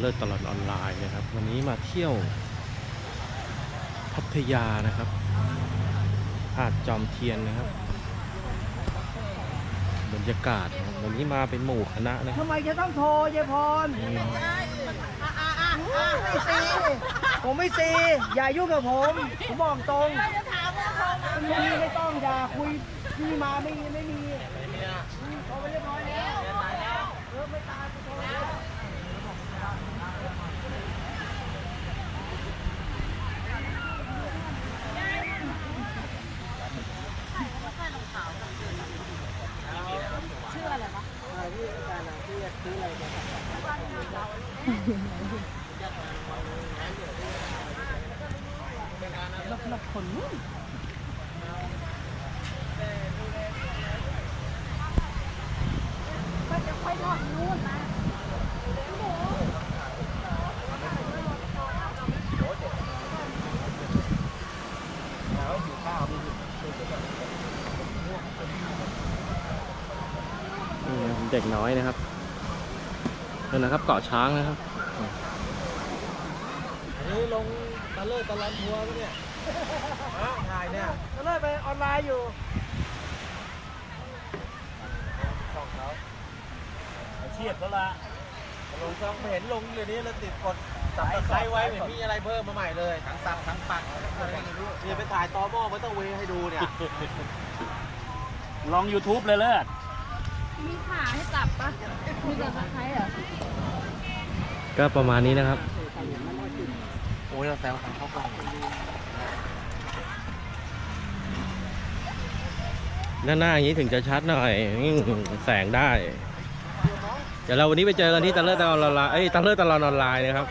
เลิศตลอดออนไลน์นะครับ วันนี้มาเที่ยวพัทยานะครับ หาดจอมเทียนนะครับบรรยากาศนะครับวันนี้มาเป็นหมู่คณะนะครัทำไมจะต้องโทรยายพรไม่ซีผมไม่ซีอย่ายุ่งกับผม ผมบอกตรงไม่มีไม่ต้องอย่าคุยพี่มาไม่มีไม่มีโทรไปเรียบร้อยแล้วเออไม่ตายกูโทรแล้ว ลับคนนู้นก็จะค่อยทอดนู่นนะเด็กน้อยนะครับ นั่นนะครับเกาะช้างนะครับนี่ลงตะเลิศตะลันทัวร์ปะเนี่ยฮะถ่ายเนี่ยก็เลยไปออนไลน์อยู่ช่องเขาอาชีพแล้วล่ะลงช่องไม่เห็นลงเดี๋ยวนี้แล้วติดกดสายไซไว้ไม่มีอะไรเพิ่มมาใหม่เลยทั้งสับทั้งปักอะไรไม่รู้เนี่ยไปถ่ายตอหม้อไม่ต้องเวให้ดูเนี่ย ลอง YouTube เลยเลิศ มีขาให้จับปะมีแต่ตะไคร้เหรอก็ประมาณนี้นะครับ โอ้ยเราแซวทางเข้ากล้องหน้าหน้าอย่างนี้ถึงจะชัดหน่อยอืมแสงได้ เดี๋ยวเราวันนี้ไปเจอกันที่ตะเลิศตะลอนออนไลน์เอ้ยตะเลิศตะลอนออนไลน์นะครับ